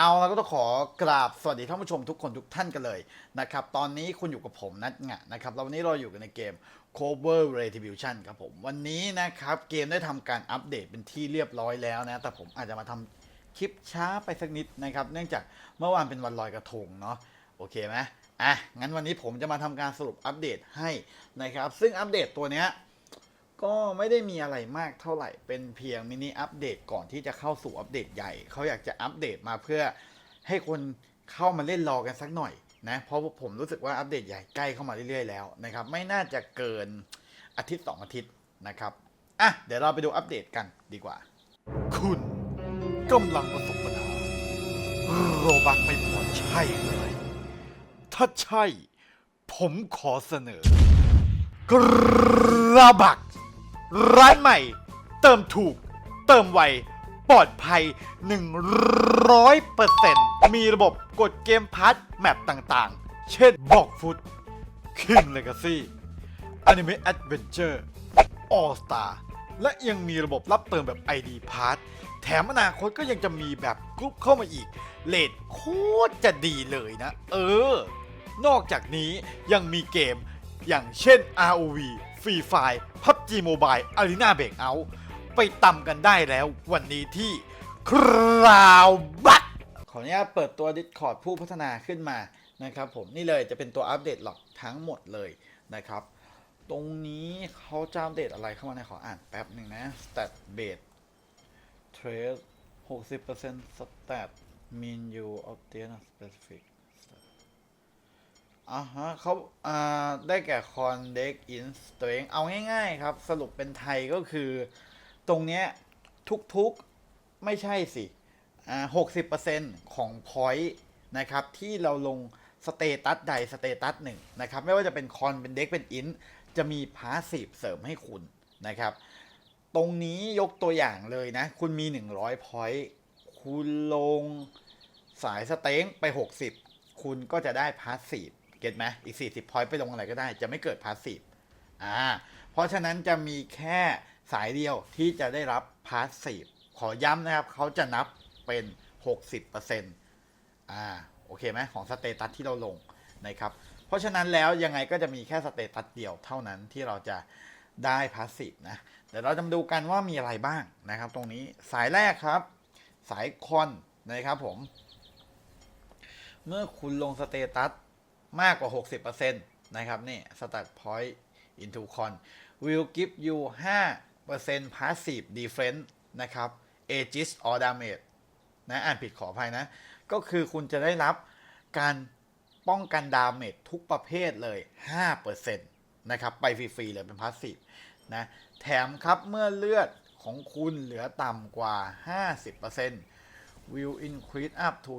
เอาแล้วก็ต้องขอกราบสวัสดีท่านผู้ชมทุกคนทุกท่านกันเลยนะครับ ตอนนี้คุณอยู่กับผมนัทงะนะครับแล้ววันนี้เราอยู่กันในเกม Cover Retribution ครับผม วันนี้นะครับ เกมได้ทำการอัปเดตเป็นที่เรียบร้อยแล้วนะ แต่ผมอาจจะมาทำคลิปช้าไปสักนิดนะครับ เนื่องจากเมื่อวานเป็นวันลอยกระทงเนาะโอเคไหมอะงั้นวันนี้ผมจะมาทำการสรุปอัปเดตให้นะครับ ซึ่งอัปเดตตัวเนี้ย ก็ไม่ได้มีอะไรมากเท่าไหร่ เป็นเพียงมินิอัปเดตก่อนที่จะเข้าสู่อัปเดตใหญ่ เขาอยากจะอัปเดตมาเพื่อให้คนเข้ามาเล่นรอกันสักหน่อยนะ เพราะผมรู้สึกว่าอัปเดตใหญ่ใกล้เข้ามาเรื่อยๆแล้วนะครับ ไม่น่าจะเกินอาทิตย์สองอาทิตย์นะครับ อะ เดี๋ยวเราไปดูอัปเดตกันดีกว่า คุณกำลังประสบปัญหาโรบักไม่พอใช่เลยถ้าใช่ ผมขอเสนอกระบัก ร้านใหม่ เติมถูก เติมไว ปลอดภัย 100%มีระบบกดเกมพาร์ทแมปต่างๆ เช่นบอกฟุต King Legacy Anime Adventure All Star และยังมีระบบรับเติมแบบ ID Pass แถมอนาคตก็ยังจะมีแบบกรุ๊ปเข้ามาอีก เลทโคตรจะดีเลยนะ เออ นอกจากนี้ยังมีเกมอย่างเช่น ROV Free Fire PUBG Mobile Arena Breakout ไปตำกันได้แล้ววันนี้ที่คราวบัตขออนุญาตเปิดตัว Discord ผู้พัฒนาขึ้นมานะครับผมนี่เลยจะเป็นตัวอัปเดตหลอกทั้งหมดเลยนะครับ ตรงนี้เขาจะอัปเดตอะไรเข้ามาในขออ่านแป๊บหนึ่งนะ Stat Base Trace 60% Stat Mean You Obtain a Specific อ่าฮะเขาอ่าได้แก่คอนเด็กอินสเตงเอาง่ายๆครับ สรุปเป็นไทยก็คือ ตรงเนี้ยทุกๆไม่ใช่สิอ่าหกสิบเปอร์เซ็นต์ของพอยต์นะครับ ที่เราลงสเตตัสใดสเตตัสหนึ่งนะครับ ไม่ว่าจะเป็นคอนเป็นเด็กเป็นอินจะมีพาสซีฟเสริมให้คุณนะครับ ตรงนี้ยกตัวอย่างเลยนะ คุณมี 100พอยต์คุณลงสายสเต็งไป 60 คุณก็จะได้พาสซีฟ เก็ตไหมอีก 40 พอยต์ไปลงอะไรก็ได้ จะไม่เกิดพาสซีฟอ่าเพราะฉะนั้นจะมีแค่สายเดียวที่จะได้รับพาสซีฟขอย้ำนะครับ เขาจะนับเป็น 60%อ่าโอเคไหมของสเตตัสที่เราลงนะครับ เพราะฉะนั้นแล้วยังไงก็จะมีแค่สเตตัสเดียวเท่านั้นที่เราจะได้พาสซีฟนะเดี๋ยวเราจะมาดูกันว่ามีอะไรบ้างนะครับ ตรงนี้สายแรกครับ สายคอนนะครับผม เมื่อคุณลงสเตตัส มากกว่า 60%นะครับนี่ stat point into con will give you 5% passive defense นะครับ aegis or damage นะอ่านผิดขออภัยนะ ก็คือคุณจะได้รับการป้องกันดาเมจทุกประเภทเลย 5%นะครับ ไปฟรี ๆ เลยเป็นพาสซีฟนะ แถมครับเมื่อเลือดของคุณเหลือต่ำกว่า 50% will increase up to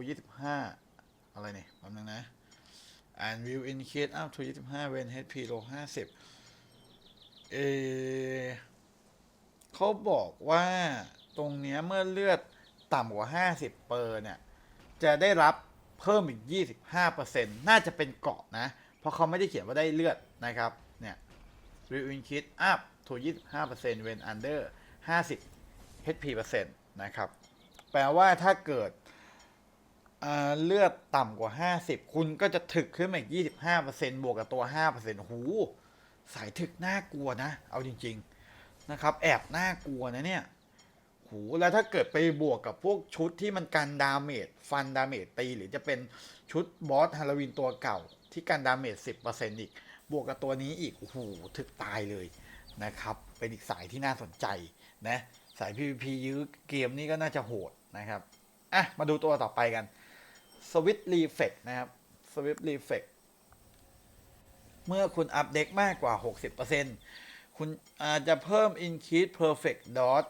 25 อะไรเนี่ยแป๊บนึงนะ and will increase up to 25 when HP low 50 เอเขาบอกว่าตรงเนี้ยเมื่อเลือดต่ำกว่า 50 เปอร์เนี่ย จะได้รับเพิ่มอีก 25%น่าจะเป็นเกาะนะ เพราะเขาไม่ได้เขียนว่าได้เลือดนะครับ เนี่ย will increase up to 25% when under 50 HP เปอร์เซ็นต์นะครับ แปลว่าถ้าเกิด เลือดต่ำกว่า 50 คุณก็จะถึกขึ้นมาอีก 25%บวกกับตัว 5%หูสายถึกน่ากลัวนะ เอาจริง ๆ นะครับ แอบน่ากลัวนะเนี่ย หูแล้วถ้าเกิดไปบวกกับพวกชุดที่มันกันดาเมจฟันดาเมจตี หรือจะเป็นชุดบอสฮาโลวีนตัวเก่า ที่กันดาเมจ10%อีก บวกกับตัวนี้อีกโอ้โหถึกตายเลยนะครับ เป็นอีกสายที่น่าสนใจนะ สาย PVP ยื้อเกมนี้ก็น่าจะโหดนะครับ อะ มาดูตัวต่อไปกัน Switch Reflex นะครับ Switch Reflex เมื่อคุณอัพเด็กมากกว่า 60%คุณอาจจะเพิ่ม Increase Perfect Dot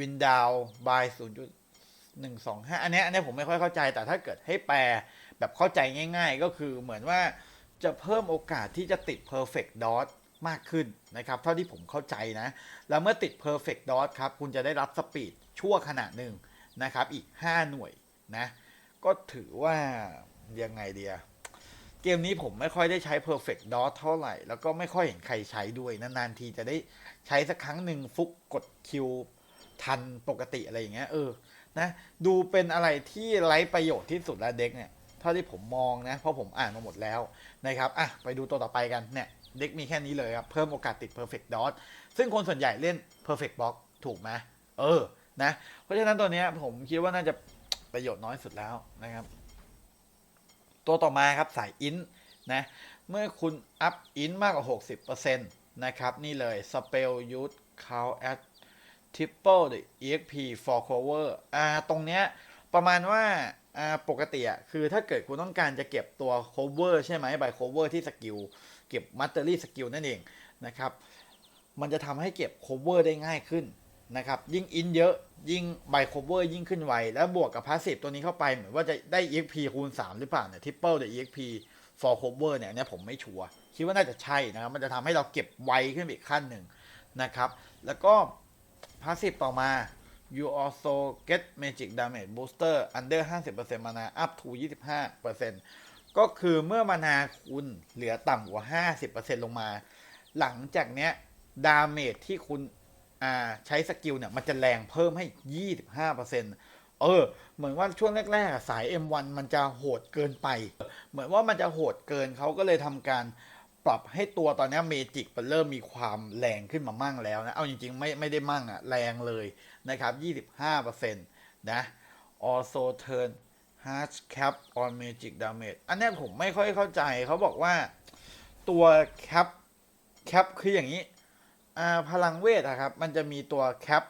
window by 0.125 อันนี้อันนี้ผมไม่ค่อยเข้าใจ แต่ถ้าเกิดให้แปลแบบเข้าใจง่าย ๆ ก็คือเหมือนว่าจะเพิ่มโอกาสที่จะติด Perfect Dot มากขึ้นนะครับ เท่าที่ผมเข้าใจนะ แล้วเมื่อติด Perfect Dot ครับ คุณจะได้รับสปีดชั่วขณะหนึ่งนะครับ อีก 5 หน่วยนะ ก็ถือว่ายังไงเดียเกมนี้ผมไม่ค่อยได้ใช้ Perfect Dot เท่าไหร่ แล้วก็ไม่ค่อยเห็นใครใช้ด้วย นานๆทีจะได้ใช้สักครั้งหนึ่งฟุกกดคิวทันปกติอะไรอย่างเงี้ยเออนะดูเป็นอะไรที่ไร้ประโยชน์ที่สุดแล้วเด็กเนี่ยเท่าที่ผมมองนะ เพราะผมอ่านมาหมดแล้วนะครับอะไปดูตัวต่อไปกันเนี่ยเด็กมีแค่นี้เลยครับเพิ่มโอกาสติด perfect dot ซึ่งคนส่วนใหญ่เล่น perfect box ถูกไหมเออนะเพราะฉะนั้นตัวเนี้ยผมคิดว่าน่าจะ ประโยชน์น้อยสุดแล้วนะครับ ตัวต่อมาครับสายอินนะเมื่อคุณอัพอินมากกว่า 60%นะครับ นี่เลย spell use count at triple the exp for cover อ่าตรงเนี้ยประมาณว่าอ่าปกติอะคือถ้าเกิดคุณต้องการจะเก็บตัว cover ใช่ไหม by cover ที่สกิลเก็บ mastery skill นั่นเองนะครับ มันจะทำให้เก็บ cover ได้ง่ายขึ้น นะครับ ยิ่งอินเยอะ ยิ่ง by cover ยิ่งขึ้นไว แล้วบวกกับ passive ตัวนี้เข้าไป เหมือนว่าจะได้ exp คูณ 3 หรือเปล่าเนี่ย triple the exp for cover เนี่ยเนี้ยผมไม่ชัวร์คิดว่าน่าจะใช่นะครับ มันจะทำให้เราเก็บไวขึ้นอีกขั้นหนึ่งนะครับ แล้วก็ passive ต่อมา you also get magic damage booster under 50% mana up to 25%ก็คือเมื่อมานาคุณเหลือต่ำกว่า 50%ลงมา หลังจากเนี้ยดาเมจที่คุณ อ่าใช้สกิลเนี่ยมันจะแรงเพิ่มให้25%เออ เหมือนว่าช่วงแรกๆสาย M1 มันจะโหดเกินไป เหมือนว่ามันจะโหดเกินเขาก็เลยทำการปรับให้ตัวตอนนี้เมจิกมันเริ่มมีความแรงขึ้นมามั่งแล้วนะ เอาจริงๆ ไม่ไม่ได้มั่งอะแรงเลยนะครับ 25%นะ also turn hard cap on magic damage อันนี้ผมไม่ค่อยเข้าใจเขาบอกว่าตัว cap cap คืออย่างนี้ อ่าพลังเวทอะครับ มันจะมีตัวแคป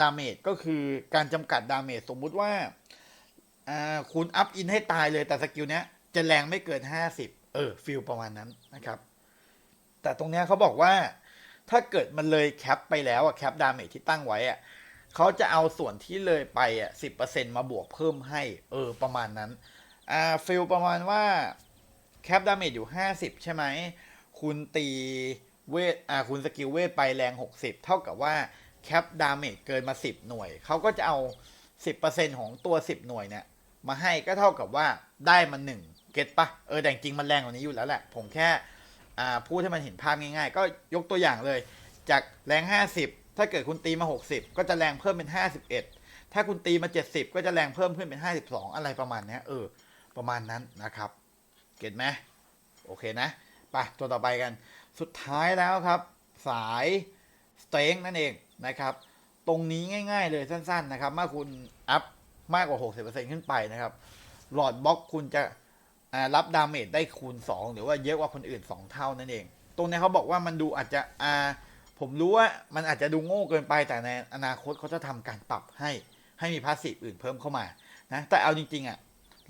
ดาเมจก็คือการจำกัดดาเมจสมมุติว่าอ่าคุณอัพอินให้ตายเลยแต่สกิลเนี้ยจะแรงไม่เกิน 50 เออฟิลประมาณนั้นนะครับ แต่ตรงเนี้ยเขาบอกว่าถ้าเกิดมันเลยแคปไปแล้วอะแคปดาเมจที่ตั้งไว้อะเขาจะเอาส่วนที่เลยไปอะ10%มาบวกเพิ่มให้ เออ ประมาณนั้นอ่าฟิลประมาณว่าแคปดาเมจอยู่ 50 ใช่ไหม คุณตี เวทอ่าคุณสกิลเวทไปแรง 60 เท่ากับว่าแคปดาเมจเกินมา 10 หน่วย เขาก็จะเอา 10%ของตัว 10 หน่วยเนี่ย มาให้ก็เท่ากับว่าได้มา1เก็ตปะเออแต่จริงมันแรงกว่านี้อยู่แล้วแหละ ผมแค่อ่าพูดให้มันเห็นภาพง่ายๆ ก็ยกตัวอย่างเลย จากแรง 50 ถ้าเกิดคุณตีมา 60 ก็จะแรงเพิ่มเป็น 51 ถ้าคุณตีมา 70 ก็จะแรงเพิ่มขึ้นเป็น 52 อะไรประมาณนี้เออ ประมาณนั้นนะครับ เก็ตไหมโอเคนะไปตัวต่อไปกัน สุดท้ายแล้วครับ สายสเต็งนั่นเองนะครับ ตรงนี้ง่ายๆเลยสั้นๆนะครับเมื่อคุณอัพมากกว่า 60%ขึ้นไปนะครับ หลอดบล็อกคุณจะรับดาเมจได้คูณ 2 หรือว่าเยอะกว่าคนอื่น 2 เท่านั่นเอง ตรงนี้เขาบอกว่ามันดูอาจจะอ่าผมรู้ว่ามันอาจจะดูโง่เกินไปแต่ในอนาคตเขาจะทำการปรับให้ให้มีพาสซีฟอื่นเพิ่มเข้ามานะแต่เอาจริงๆอะ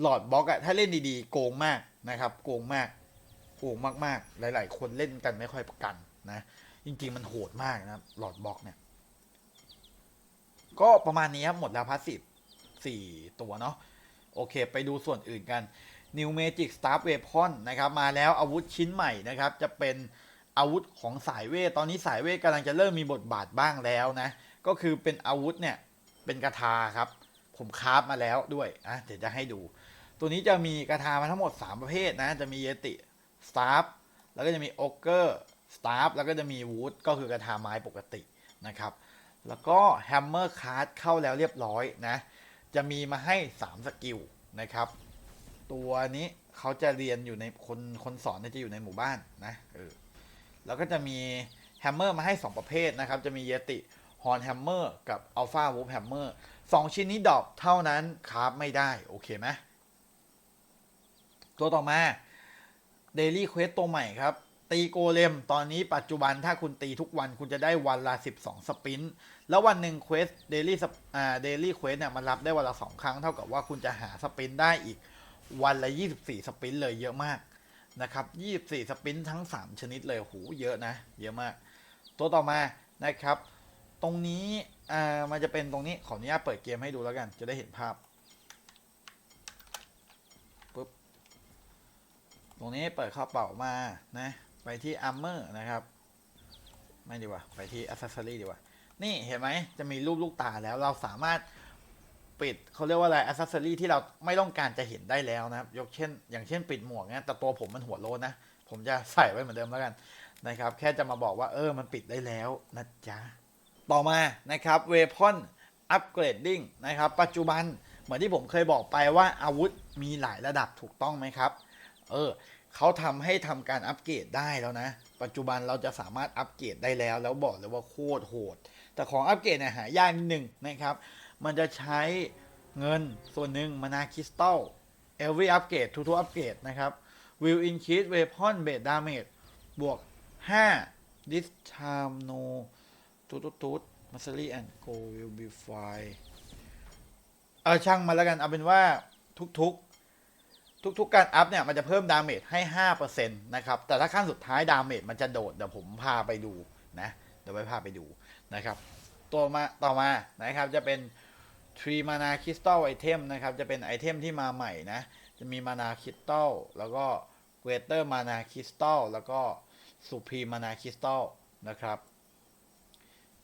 หลอดบล็อกอะถ้าเล่นดีๆ โกงมากนะครับ โกงมาก โหดมากๆ หลาย ๆ คนเล่นกันไม่ค่อยประกันนะ จริง ๆ มันโหดมากนะหลอดบล็อกเนี่ย ก็ประมาณนี้ครับหมดแล้วพาสซีฟสี่ตัวเนาะโอเค ไปดูส่วนอื่นกัน New Magic Staff Weapon นะครับ มาแล้วอาวุธชิ้นใหม่นะครับ จะเป็นอาวุธของสายเวท ตอนนี้สายเวทกำลังจะเริ่มมีบทบาทบ้างแล้วนะ ก็คือเป็นอาวุธเนี่ย เป็นกระทาครับ ผมคราฟมาแล้วด้วยอะเดี๋ยวจะให้ดู ตัวนี้จะมีกระทามาทั้งหมด 3 ประเภทนะ จะมีเยติ สตาร์ฟแล้วก็จะมีโอเกอร์สตาร์ฟแล้วก็จะมีวูดก็คือกระทาไม้ปกตินะครับ แล้วก็แฮมเมอร์คาร์ดเข้าแล้วเรียบร้อยนะ จะมีมาให้ 3 สกิลนะครับ ตัวนี้เขาจะเรียนอยู่ในคนคนสอนจะอยู่ในหมู่บ้านนะเออแล้วก็จะมีแฮมเมอร์มาให้ 2 ประเภทนะครับ จะมีเยติฮอนแฮมเมอร์กับอัลฟาวูฟแฮมเมอร์สองชิ้นนี้ดรอปเท่านั้นคราฟไม่ได้ โอเคไหมตัวต่อมา เดลี่เควสตัวใหม่ครับ ตีโกเลม ตอนนี้ปัจจุบันถ้าคุณตีทุกวันคุณจะได้วันละ 12 สปิน แล้ววันหนึ่งเควสเดลี่อ่าเดลี่เควสเนี่ยมันรับได้วันละ 2 ครั้ง เท่ากับว่าคุณจะหาสปินได้อีกวันละ 24 สปินเลยเยอะมากนะครับ 24 สปินทั้ง 3 ชนิดเลยโหเยอะนะ เยอะมาก ตัวต่อมานะครับ ตรงนี้อ่ามันจะเป็นตรงนี้ขออนุญาตเปิดเกมให้ดูแล้วกัน จะได้เห็นภาพ รงนี้เปิดเข้าเป่ามานะ ไปที่ Armor นะครับ ไม่ดีกว่า ไปที่ Accessory ดีกว่า นี่เห็นไหมจะมีรูปลูกตาแล้วเราสามารถปิดเขาเรียกว่าอะไร Accessory ที่เราไม่ต้องการจะเห็นได้แล้วนะครับ ยกเช่น อย่างเช่นปิดหมวกเนี่ยแต่ตัวผมมันหัวโลนนะ ผมจะใส่ไว้เหมือนเดิมแล้วกันนะครับ แค่จะมาบอกว่าเออมันปิดได้แล้วนะจ๊ะ ต่อมานะครับ Weapon อัปเกรดดิ้งนะครับ ปัจจุบันเหมือนที่ผมเคยบอกไปว่าอาวุธมีหลายระดับถูกต้องไหมครับ เออ เขาทำให้ทำการอัปเกรดได้แล้วนะ ปัจจุบันเราจะสามารถอัปเกรดได้แล้ว แล้วบอกเลยว่าโคตรโหด แต่ของอัปเกรดเนี่ยหายากนิดหนึ่งนะครับ มันจะใช้เงินส่วนหนึ่งมานาคริสตัล every upgrade ทุกๆอัปเกรดนะครับ will increase weapon base damage บวก 5 this time no ตุ๊ดตุ๊ดตุ๊ด mastery and go will be fine เอาช่างมาแล้วกัน เอาเป็นว่าทุกๆ ทุกๆการอัพเนี่ยมันจะเพิ่มดาเมจให้ 5%นะครับ แต่ถ้าขั้นสุดท้ายดาเมจมันจะโดด เดี๋ยวผมพาไปดูนะ เดี๋ยวไปพาไปดูนะครับ ตัวมาต่อมานะครับจะเป็น Tree Mana Crystal Item นะครับ จะเป็นไอเทมที่มาใหม่นะ จะมี Mana Crystal แล้วก็ Greater Mana Crystal แล้วก็ Supreme Mana Crystal นะครับ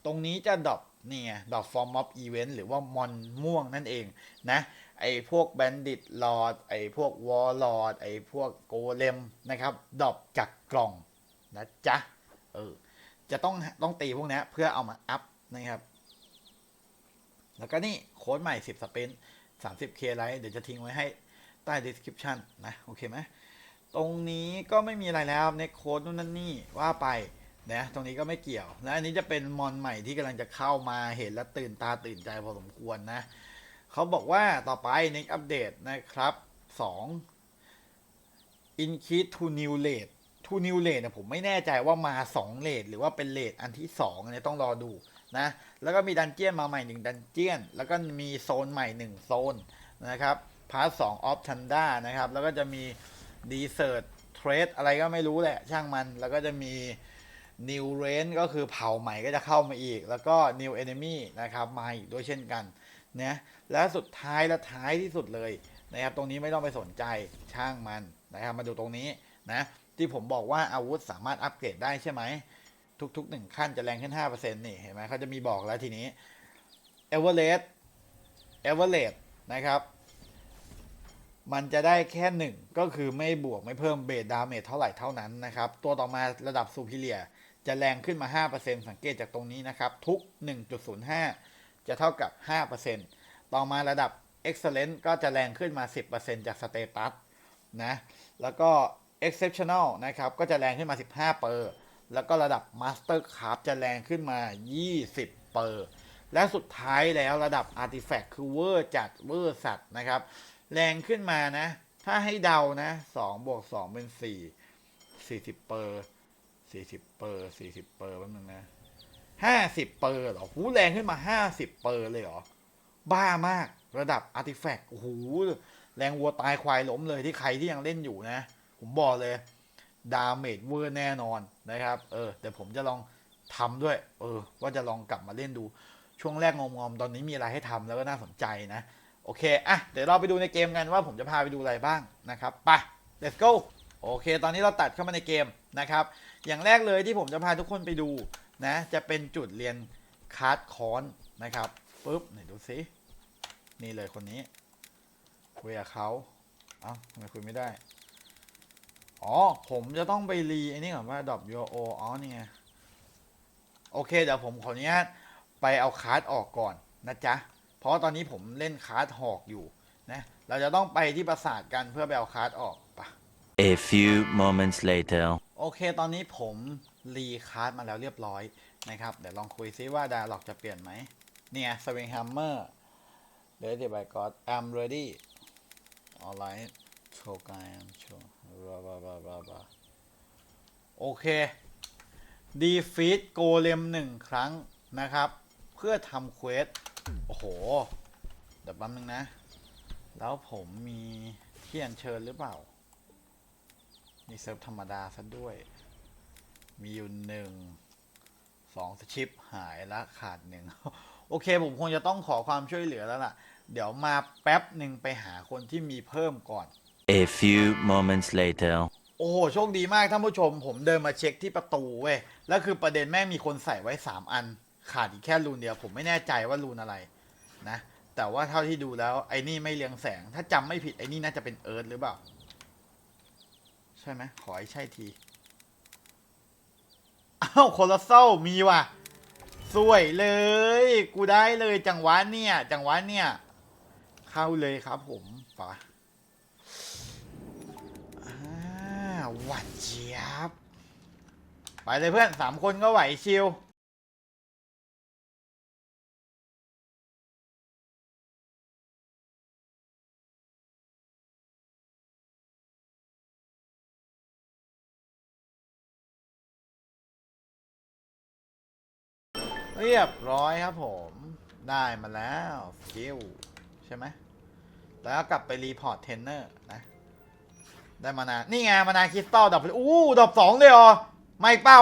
ตรงนี้จะดรอปนี่ไงดรอป Form of Event หรือว่ามอนม่วงนั่นเองนะ ไอพวก Bandit Lord ไอพวก Warlord ไอพวก Golem นะครับดรอปจากกล่องนะจ๊ะเออจะต้องต้องตีพวกนี้เพื่อเอามาอัพนะครับ แล้วก็นี่โค้ดใหม่ 10 สเปน30 k ไลท์เดี๋ยวจะทิ้งไว้ให้ใต้ description นะ โอเคไหมตรงนี้ก็ไม่มีอะไรแล้วในโค้ดนู่นนั่นนี่ว่าไปนะตรงนี้ก็ไม่เกี่ยว และอันนี้จะเป็นมอนใหม่ที่กำลังจะเข้ามาเห็นแล้วตื่นตาตื่นใจพอสมควรนะ เขาบอกว่าต่อไปในอัปเดตนะครับ2 increase to new rate to new rate เนี่ยผมไม่แน่ใจว่ามา 2 เลทหรือว่าเป็นเลทอันที่2เนี่ยต้องรอดูนะ แล้วก็มีดันเจียนมาใหม่ 1 ดันเจียน แล้วก็มีโซนใหม่ 1 โซนนะครับพาร์ทสองออฟทันด้านะครับ แล้วก็จะมีดีเซอร์เทรดอะไรก็ไม่รู้แหละ ช่างมัน แล้วก็จะมี New Range ก็คือเผ่าใหม่ก็จะเข้ามาอีก แล้วก็ New Enemy นะครับมาอีกด้วยเช่นกัน นะและสุดท้ายและท้ายที่สุดเลยนะครับตรงนี้ไม่ต้องไปสนใจช่างมันนะครับมาดูตรงนี้นะที่ผมบอกว่าอาวุธสามารถอัปเกรดได้ใช่ไหมทุกๆหนึ่งขั้นจะแรงขึ้น 5%นี่เห็นไหมเขาจะมีบอกแล้วทีนี้ e v e r a g e e v e r a g e นะครับ มันจะได้แค่หนึ่งก็คือไม่บวกไม่เพิ่มเบสดาเมจเท่าไหร่เท่านั้นนะครับ ตัวต่อมาระดับซูพิเลียจะแรงขึ้นมา 5%สังเกตจากตรงนี้นะครับ ทุก 1.05 จะเท่ากับ 5%ต่อมาระดับ Excellent ก็จะแรงขึ้นมา 10%จากสเตตัสนะ แล้วก็ Exceptional นะครับ ก็จะแรงขึ้นมา 15เปอร์แล้วก็ระดับ Master Craft จะแรงขึ้นมา 20เปอร์และสุดท้ายแล้วระดับ Artifact คือเวอร์จัดเวอร์สัตว์นะครับ แรงขึ้นมานะ ถ้าให้เดานะ2บวก2เป็น 4 40เปอร์40เปอร์40เปอร์แป๊บนึงนะ 50เปอร์หรอหูแรงขึ้นมา50เปอร์เลยเหรอ บ้ามากระดับ Artifact โอ้โหแรงวัวตายควายล้มเลยที่ใครที่ยังเล่นอยู่นะ ผมบอกเลย ดาเมจเวอร์แน่นอนนะครับ เออเดี๋ยวผมจะลองทำด้วย เออ ว่าจะลองกลับมาเล่นดู ช่วงแรกงอมๆ ตอนนี้มีอะไรให้ทำแล้วก็น่าสนใจนะ โอเค อะ เดี๋ยวเราไปดูในเกมกันว่าผมจะพาไปดูอะไรบ้างนะครับไป let's go โอเค ตอนนี้เราตัดเข้ามาในเกมนะครับ อย่างแรกเลยที่ผมจะพาทุกคนไปดู นะจะเป็นจุดเรียนคาร์ดคอนนะครับปุ๊บไหนดูซินี่เลยคนนี้คุยกับเขาเอ้าทำไมคุยไม่ได้ อ๋อ ผมจะต้องไปรีไอ้นี่ก่อนว่าดรอปยูโออ๋อนี่ไงโอเคเดี๋ยวผมขออนุญาตไปเอาคาร์ดออกก่อนนะจ๊ะ เพราะว่าตอนนี้ผมเล่นคาร์ดหอกอยู่นะ เราจะต้องไปที่ปราสาทกันเพื่อไปเอาคาร์ดออกปะ A few moments later. โอเค ตอนนี้ผม รีคาร์ดมาแล้วเรียบร้อยนะครับ เดี๋ยวลองคุยซิว่าดาล็อกจะเปลี่ยนไหมเนี่ยสวิงแฮมเมอร์ ready by God I'm ready alright โชว์กาย I'm sure บลาบลาบลาบลาบาโอเค defeat โกเลมหนึ่งครั้งนะครับ เพื่อทำเควส โอ้โห เดี๋ยวแป๊บนึงนะ แล้วผมมีเที่อัญเชิญหรือเปล่า มีเซิร์ฟธรรมดาซะด้วย มีอยู่หนึ่งสองสชิปหายละขาดหนึ่งโอเค ผมคงจะต้องขอความช่วยเหลือแล้วล่ะ เดี๋ยวมาแป๊บหนึ่งไปหาคนที่มีเพิ่มก่อน A few moments later. โอ้โหโชคดีมากท่านผู้ชม ผมเดินมาเช็คที่ประตูเว้ยแล้วคือประเด็นแม่งมีคนใส่ไว้ 3 อัน ขาดอีกแค่รูนเดียว ผมไม่แน่ใจว่ารูนอะไรนะ แต่ว่าเท่าที่ดูแล้วไอ้นี่ไม่เรียงแสง ถ้าจำไม่ผิดไอ้นี่น่าจะเป็นเอิร์ธหรือเปล่า ใช่ไหมขอให้ใช่ที อ้าวโคลอสเซลมีว่ะ สวยเลย กูได้เลยจังหวะเนี่ย จังหวะเนี่ย เข้าเลยครับผมปะอ่าหวัดเจี๊ยบ ไปเลยเพื่อนสามคนก็ไหวชิว เรียบร้อยครับผม ได้มาแล้วสกิลใช่ไหมแล้วกลับไปรีพอร์ตเทนเนอร์นะ ได้มานา นี่ไงมานาคริสตัลดับอู้ดับสองเลยเหรอ ไม่เป้า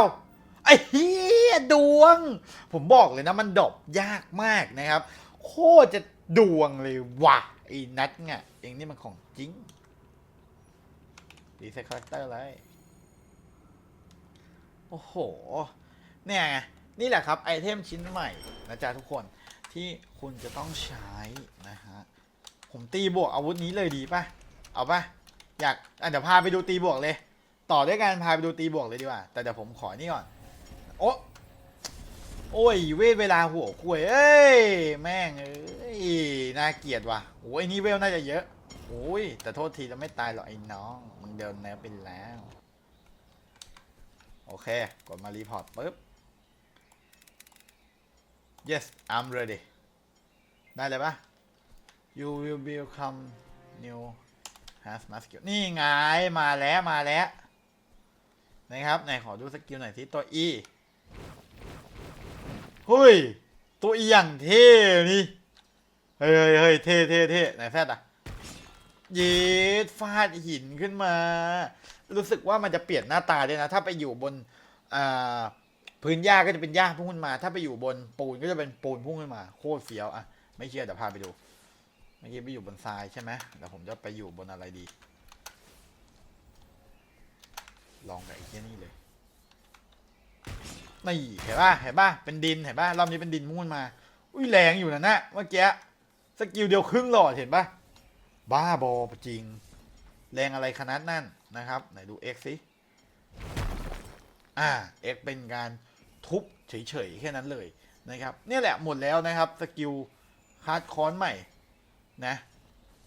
ไอ้เฮียดวง ผมบอกเลยนะมันดบยากมากนะครับ โคตรจะดวงเลยว่ะไอ้นัทเนี่ยเองนี่มันของจริงดีไซน์คาแรคเตอร์เลย โอ้โห เนี่ยไง นี่แหละครับไอเทมชิ้นใหม่นะจ๊ะทุกคนที่คุณจะต้องใช้นะฮะผมตีบวกอาวุธนี้เลยดีป่ะ เอาป่ะ อยากอะเดี๋ยวพาไปดูตีบวกเลย ต่อด้วยกันพาไปดูตีบวกเลยดีกว่า แต่เดี๋ยวผมขอนี่ก่อน โอ้โอ้ยเวทเวลาหัวคุยเอ้ยแม่งเอ้ยน่าเกลียดว่ะโอ้ยนี่เวลน่าจะเยอะโอ้ยแต่โทษทีจะไม่ตายหรอกไอ้น้องมึงเดินแนวเป็นแล้ว โอเค กดมารีพอร์ตปุ๊บ yes I'm ready ได้เลยปะ you will become new has m a skill นี่ไง มาแล้ว มาแล้ว นะครับ ไหนขอดูสกิลหน่อยสิ ตัว E เฮ้ย ตัว E อย่างเท่นี่ เฮ้ยเฮ้ยเฮ้ยเท่เท่เท่ไหนแฟดอะเย็ดฟาดหินขึ้นมา รู้สึกว่ามันจะเปลี่ยนหน้าตาด้วยนะ ถ้าไปอยู่บนอ่า พื้นหญ้าก็จะเป็นหญ้าพุ่งขึ้นมา ถ้าไปอยู่บนปูนก็จะเป็นปูนพุ่งขึ้นมา โคตรเฟี้ยวอะไม่เชื่อเดี๋ยวพาไปดูเมื่อกี้ไปอยู่บนทรายใช่ไหมเดี๋ยวผมจะไปอยู่บนอะไรดี ลองกับไอ้เหี้ยนี่เลยนี่เห็นป่ะเห็นป่ะเป็นดินเห็นป่ะรอบนี้เป็นดินพุ่งขึ้นมา อุ้ยแรงอยู่นะนะเมื่อกี้สกิลเดียวครึ่งหลอดเห็นป่ะบ้าบอจริง แรงอะไรขนาดนั้นนะครับ ไหนดู X สิอ่า X เป็นการ ทุบเฉยๆแค่นั้นเลยนะครับเนี่ยแหละหมดแล้วนะครับสกิลฮาร์ดคอนใหม่นะ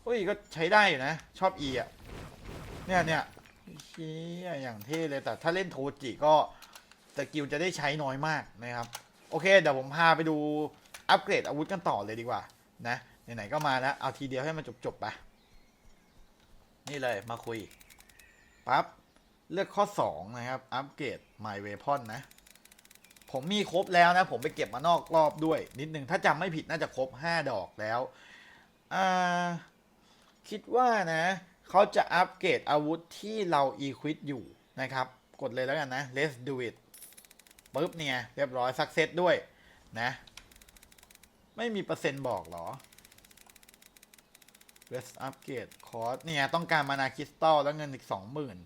เฮ้ยก็ใช้ได้อยู่นะ ชอบ E อะเนี่ยเนี่ยเชี่ยอย่างเท่เลยแต่ถ้าเล่นโทจิก็สกิลจะได้ใช้น้อยมากนะครับ โอเค เดี๋ยวผมพาไปดูอัปเกรดอาวุธกันต่อเลยดีกว่านะไหนๆก็มาแล้วเอาทีเดียวให้มันจบๆไปนี่เลยมาคุยปั๊บเลือกข้อ 2 นะครับ อัปเกรด My Weapon นะ ผมมีครบแล้วนะ ผมไปเก็บมานอกรอบด้วย นิดนึง ถ้าจำไม่ผิดน่าจะครบ 5 ดอกแล้ว คิดว่านะ เขาจะอัปเกรดอาวุธที่เรา equip อยู่นะครับ กดเลยแล้วกันนะ let's do it ปึ๊บเนี่ย เรียบร้อย success ด้วยนะ ไม่มีเปอร์เซ็นต์บอกหรอ let's upgrade cost เนี่ย ต้องการมานาคริสตัลแล้วเงินอีกสองหมื่น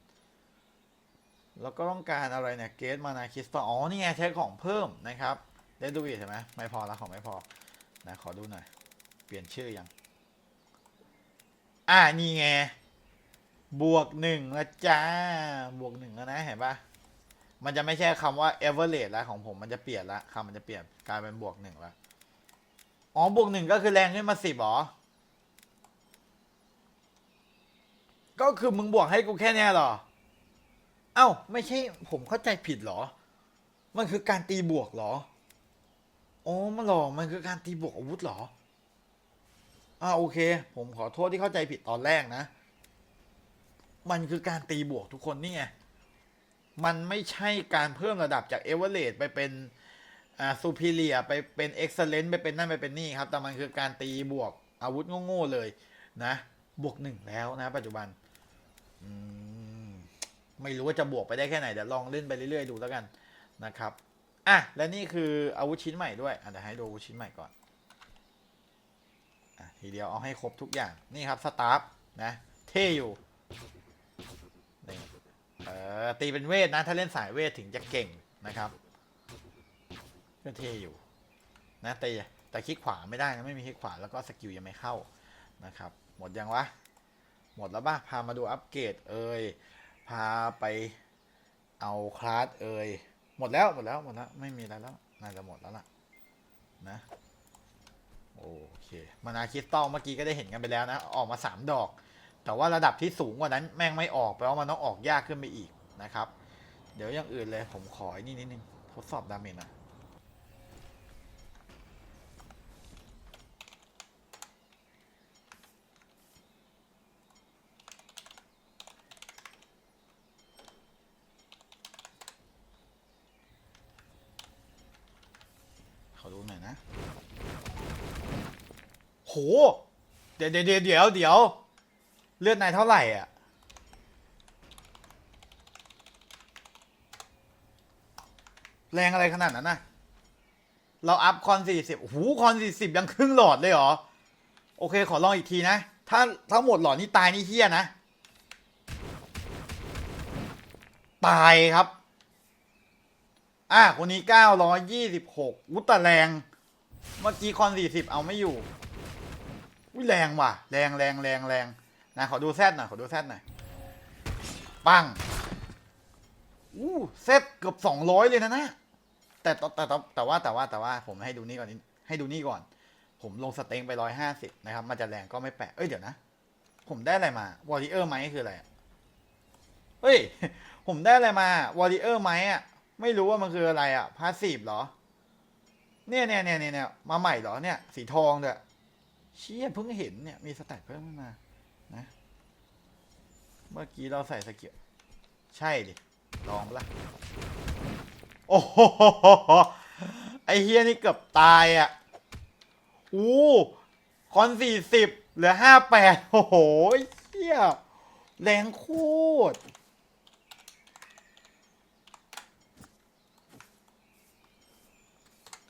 แล้วก็ต้องการอะไรเนี่ยเกตมานาคิสตัลอ๋อนี่ไงใช้ของเพิ่มนะครับ let's do it เห็นไหมไม่พอแล้วของไม่พอนะขอดูหน่อย เปลี่ยนชื่อยัง อ่านี่ไง บวกหนึ่งล้วจ้า บวกหนึ่งแล้วนะ เห็นปะมันจะไม่ใช่คำว่า average แล้วของผมมันจะเปลี่ยนละคำมันจะเปลี่ยนกลายเป็นบวกหนึ่งล้วอ๋อบวกหนึ่งก็คือแรงขึ้นมาสิบหรอ ก็คือมึงบวกให้กูแค่เนี้ยหรอ เอ้า ไม่ใช่ผมเข้าใจผิดเหรอ มันคือการตีบวกเหรออ๋อมันหรอมันคือการตีบวกอาวุธเหรอ อ่าโอเค ผมขอโทษที่เข้าใจผิดตอนแรกนะ มันคือการตีบวกทุกคนนี่ไง มันไม่ใช่การเพิ่มระดับจากเอเวอเรไปเป็นอ่าซูพิเลียไปเป็นเอ็กซ์เลนต์ไปเป็นนั่นไปเป็นนี่ครับ แต่มันคือการตีบวกอาวุธโง่ๆเลยนะ บวกหนึ่งแล้วนะ ปัจจุบัน อืม ไม่รู้ว่าจะบวกไปได้แค่ไหนเดี๋ยวลองเล่นไปเรื่อยๆดูแล้วกันนะครับอะและนี่คืออาวุธชิ้นใหม่ด้วยอะเดี๋ยวให้ดูอาวุธชิ้นใหม่ก่อนอะทีเดียวเอาให้ครบทุกอย่างนี่ครับสตาร์ฟนะเท่อยู่นี่เออตีเป็นเวทนะถ้าเล่นสายเวทถึงจะเก่งนะครับก็เท่อยู่นะแต่แต่คลิกขวาไม่ได้นะไม่มีคลิกขวาแล้วก็สกิลยังไม่เข้านะครับหมดยังวะหมดแล้วป่ะพามาดูอัปเกรดเอ่ย พาไปเอาคลาสเอ่ยหมดแล้วหมดแล้วหมดแล้วไม่มีอะไรแล้วน่าจะหมดแล้วล่ะนะโอเคมานาคริสตัลเมื่อกี้ก็ได้เห็นกันไปแล้วนะ ออกมาสามดอก แต่ว่าระดับที่สูงกว่านั้นแม่งไม่ออกแปลว่ามันต้องออกยากขึ้นไปอีกนะครับ เดี๋ยวอย่างอื่นเลยผมขออนี่นิดนึงทดสอบดาเมจนะ ขอดูหน่อยนะ โห เดี๋ยวเดี๋ยวเดี๋ยวเดี๋ยวเดี๋ยว เลือดนายเท่าไหร่อะ แรงอะไรขนาดนั้นนะเราอัพคอนสี่สิบโอ้โหคอนสี่สิบยังครึ่งหลอดเลยเหรอ โอเคขอลองอีกทีนะ ถ้าทั้งหมดหลอดนี่ตายนี่เฮี้ยนะ ตายครับ อะคนนี้เก้าร้อยยี่สิบหกวุตะแรง เมื่อกี้คอนสี่สิบเอาไม่อยู่ อุ้ยแรงว่ะ แรงแรงแรงแรงนะขอดูแซดหน่อยขอดูแซดหน่อยปังอู้เซตเกือบสองร้อยเลยนะนะแต่แต่แต่แต่ว่าแต่ว่าแต่ว่าผมให้ดูนี่ก่อนนิดให้ดูนี่ก่อน ผมลงสเต็งไปร้อยห้าสิบนะครับ มันจะแรงก็ไม่แปลกเอ้ยเดี๋ยวนะ ผมได้อะไรมาวอริเออร์ไหมคืออะไรเฮ้ย ผมได้อะไรมาวอริเออร์ไหมอะไม่รู้ว่ามันคืออะไรอะพาสีฟเหรอ เนี่ยเนี่ยเนี่ยเนี่ยเนี่ยมาใหม่เหรอเนี่ย สีทองเด้อ เชี่ยเพิ่งเห็นเนี่ย มีสแตทเพิ่มขึ้นมานะ เมื่อกี้เราใส่สกิลใช่ดิ ลองปละโอ้โหไอเฮียนี่เกือบตายอะอู้คอนสี่สิบเหลือห้าแปดโอ้โหเฮียแรงโคตร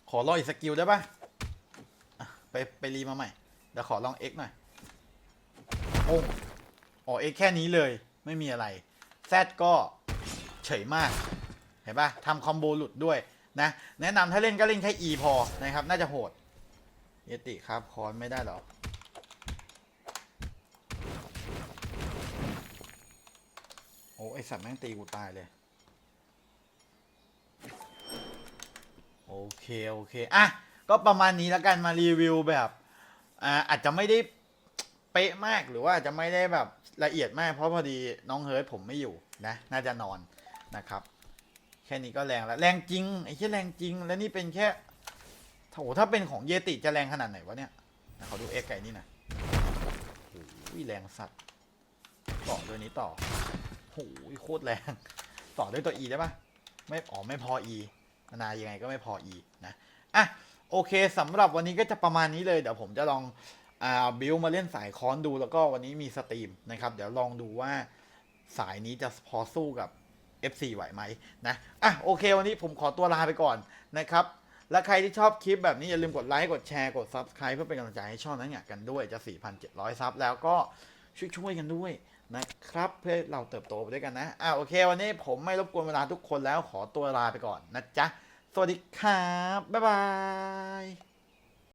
ขอลออีกสกิลได้ปะอะไปไปรีมาใหม่ ดี๋ยวขอลอง X หน่อยโอ้อ๋อ X แค่นี้เลย ไม่มีอะไร Z ก็เฉยมาก เห็นปะทำคอมโบหลุดด้วยนะ แนะนำถ้าเล่นก็เล่นแค่ E พอนะครับ น่าจะโหด เยติครับ คอนไม่ได้หรอโอ้ไอสัตว์แม่งตีกูตายเลย โอเค โอเค อะ ก็ประมาณนี้แล้วกันมารีวิวแบบ อ่าอาจจะไม่ได้เป๊ะมากหรือว่าอาจจะไม่ได้แบบละเอียดมาก เพราะพอดีน้องเฮิร์ตผมไม่อยู่นะ น่าจะนอนนะครับ แค่นี้ก็แรงแล้วแรงจริงไอ้แค่แรงจริง แล้วนี่เป็นแค่โถถ้าเป็นของเยติจะแรงขนาดไหนวะเนี่ยนะขอดูเอ็กไก่นี่นะโอ้ยแรงสัตว์ต่อด้วยนี้ต่อโอ้ยโคตรแรง ต่อด้วยตัว E ได้ปะไม่อ๋อไม่พอ E นานายังไงก็ไม่พอ E นะอะ โอเคสำหรับวันนี้ก็จะประมาณนี้เลย เดี๋ยวผมจะลองอ่าบิวมาเล่นสายค้อนดู แล้วก็วันนี้มีสตรีมนะครับ เดี๋ยวลองดูว่าสายนี้จะพอสู้กับ FC ไหวไหมนะอะโอเค วันนี้ผมขอตัวลาไปก่อนนะครับ และใครที่ชอบคลิปแบบนี้อย่าลืมกดไลค์กดแชร์กด Subscribe เพื่อเป็นกำลังใจให้ช่องนั้นอยากกันด้วยจะ 4,700 ซับแล้วก็ช่วยๆกันด้วยนะครับเพื่อเราเติบโตไปด้วยกันนะอะโอเค วันนี้ผมไม่รบกวนเวลาทุกคนแล้วขอตัวลาไปก่อนนะจ๊ะ วัสดีครับ บ๊ายบาย